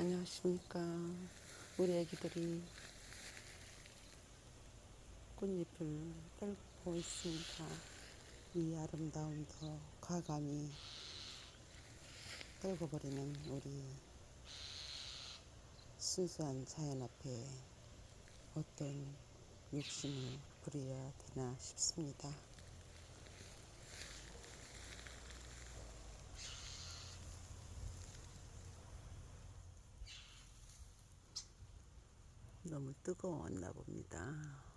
안녕하십니까. 우리 애기들이 꽃잎을 떨고 있습니다. 이 아름다움도 과감히 떨궈버리는 우리 순수한 자연 앞에 어떤 욕심을 부려야 되나 싶습니다. 너무 뜨거웠나 봅니다.